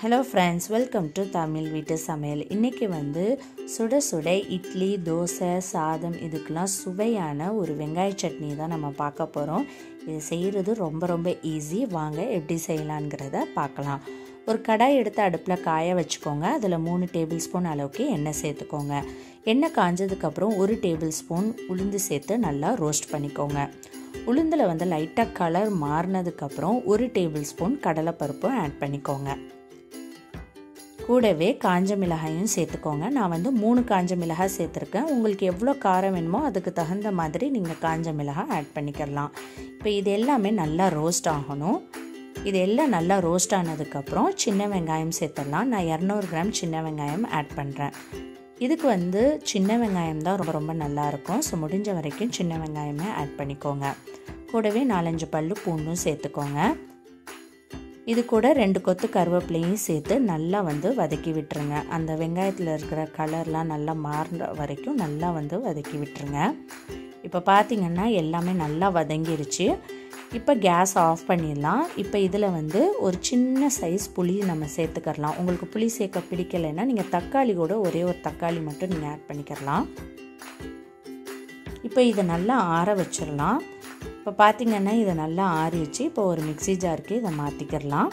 Hello friends welcome to Tamil வீட்டு சமையல் இன்றைக்கி வந்து சுட சுட இட்லி தோசை சாதம் இதுக்கெலாம் சுவையான ஒரு வெங்காய சட்னி தான் நம்ம பார்க்க போகிறோம் இது செய்கிறது ரொம்ப ரொம்ப ஈஸி வாங்க எப்படி செய்யலாங்கிறத பார்க்கலாம். ஒரு கடாய் எடுத்து அடுப்பில் காய வச்சுக்கோங்க. அதில் மூணு டேபிள் ஸ்பூன் அளவுக்கு எண்ணெய் சேர்த்துக்கோங்க. எண்ணெய் காஞ்சதுக்கப்புறம் ஒரு டேபிள் ஸ்பூன் உளுந்து சேர்த்து நல்லா ரோஸ்ட் பண்ணிக்கோங்க. உளுந்தில் வந்து லைட்டாக கலர் மாறினதுக்கப்புறம் ஒரு டேபிள் ஸ்பூன் கடலைப்பருப்பும் ஆட் பண்ணிக்கோங்க. கூடவே காஞ்ச மிளகாயும் சேர்த்துக்கோங்க. நான் வந்து மூணு காஞ்ச மிளகாய் சேர்த்துருக்கேன். உங்களுக்கு எவ்வளோ காரம் வேணுமோ அதுக்கு தகுந்த மாதிரி நீங்கள் காஞ்ச மிளகாய் ஆட் பண்ணிக்கலாம். இப்போ இது எல்லாமே நல்லா ரோஸ்ட் ஆகணும். இது எல்லாம் நல்லா ரோஸ்ட் ஆனதுக்கப்புறம் சின்ன வெங்காயம் சேர்த்துடலாம். நான் இரநூறு கிராம் சின்ன வெங்காயம் ஆட் பண்ணுறேன் இதுக்கு வந்து சின்ன வெங்காயம் தான் ரொம்ப ரொம்ப நல்லாயிருக்கும் ஸோ முடிஞ்ச வரைக்கும் சின்ன வெங்காயமே ஆட் பண்ணிக்கோங்க. கூடவே நாலஞ்சு பல்லு பூண்டும் சேர்த்துக்கோங்க. இது கூட ரெண்டு கொத்து கருவேப்பிலையும் சேர்த்து நல்லா வந்து வதக்கி விட்டுருங்க. அந்த வெங்காயத்தில் இருக்கிற கலர்லாம் நல்லா மாறுற வரைக்கும் நல்லா வந்து வதக்கி விட்டுருங்க. இப்போ பார்த்திங்கன்னா எல்லாமே நல்லா வதங்கிருச்சு. இப்போ கேஸ் ஆஃப் பண்ணிடலாம். இப்போ இதில் வந்து ஒரு சின்ன சைஸ் புளி நம்ம சேர்த்துக்கரலாம் உங்களுக்கு புளி சேர்க்க பிடிக்கலைன்னா நீங்கள் தக்காளி கூட ஒரே ஒரு தக்காளி மட்டும் நீங்கள் ஆட் பண்ணிக்கிறலாம். இப்போ இதை நல்லா ஆற வச்சிடலாம். இப்போ பார்த்திங்கன்னா இதை நல்லா ஆறிச்சு. இப்போ ஒரு மிக்சி ஜாருக்கு இதை மாற்றிக்கிறலாம்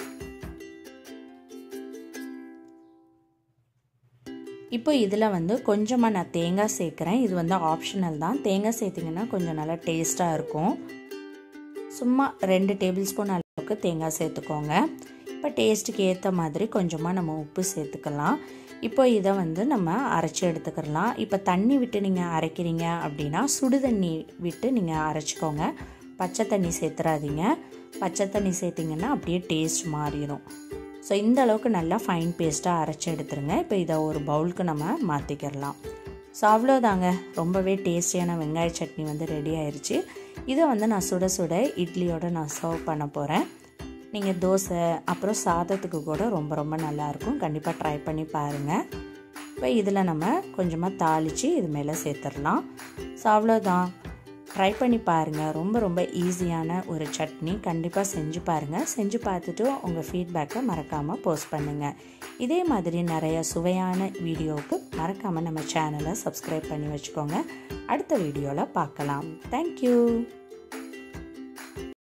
இப்போ இதில் வந்து கொஞ்சமாக நான் தேங்காய் சேர்க்குறேன். இது வந்து ஆப்ஷனல் தான். தேங்காய் சேர்த்திங்கன்னா கொஞ்சம் நல்லா டேஸ்ட்டாக இருக்கும். சும்மா ரெண்டு டேபிள் ஸ்பூன் அளவுக்கு தேங்காய் சேர்த்துக்கோங்க. இப்போ டேஸ்ட்டுக்கு ஏற்ற மாதிரி கொஞ்சமாக நம்ம உப்பு சேர்த்துக்கலாம். இப்போ இதை வந்து நம்ம அரைச்சி எடுத்துக்கிறலாம் இப்போ தண்ணி விட்டு நீங்கள் அரைக்கிறீங்க அப்படின்னா சுடு தண்ணி விட்டு நீங்கள் அரைச்சிக்கோங்க. பச்சை தண்ணி சேர்த்துறாதீங்க. பச்சை தண்ணி சேர்த்திங்கன்னா அப்படியே டேஸ்ட் மாறிடும். ஸோ இந்த அளவுக்கு நல்லா ஃபைன் பேஸ்ட்டாக அரைச்சி எடுத்துருங்க. இப்போ இதை ஒரு பவுலுக்கு நம்ம மாற்றிக்கிடலாம் ஸோ அவ்வளோதாங்க. ரொம்பவே டேஸ்டியான வெங்காய சட்னி வந்து ரெடி ஆயிடுச்சு இதை வந்து நான் சுட சுட இட்லியோடு நான் சர்வ் பண்ண போகிறேன் நீங்கள் தோசை அப்புறம் சாதத்துக்கு கூட ரொம்ப ரொம்ப நல்லாயிருக்கும் கண்டிப்பாக ட்ரை பண்ணி பாருங்கள் இப்போ இதில் நம்ம கொஞ்சமாக தாளித்து இது மேலே சேர்த்துடலாம். ஸோ அவ்வளோதான். ட்ரை பண்ணி பாருங்கள் ரொம்ப ரொம்ப ஈஸியான ஒரு சட்னி. கண்டிப்பாக செஞ்சு பாருங்கள் செஞ்சு பார்த்துட்டு உங்கள் ஃபீட்பேக்கை மறக்காமல் போஸ்ட் பண்ணுங்கள் இதே மாதிரி நிறைய சுவையான வீடியோவுக்கு மறக்காமல் நம்ம சேனலை சப்ஸ்கிரைப் பண்ணி வச்சுக்கோங்க. அடுத்த வீடியோவில் பார்க்கலாம். தேங்க்யூ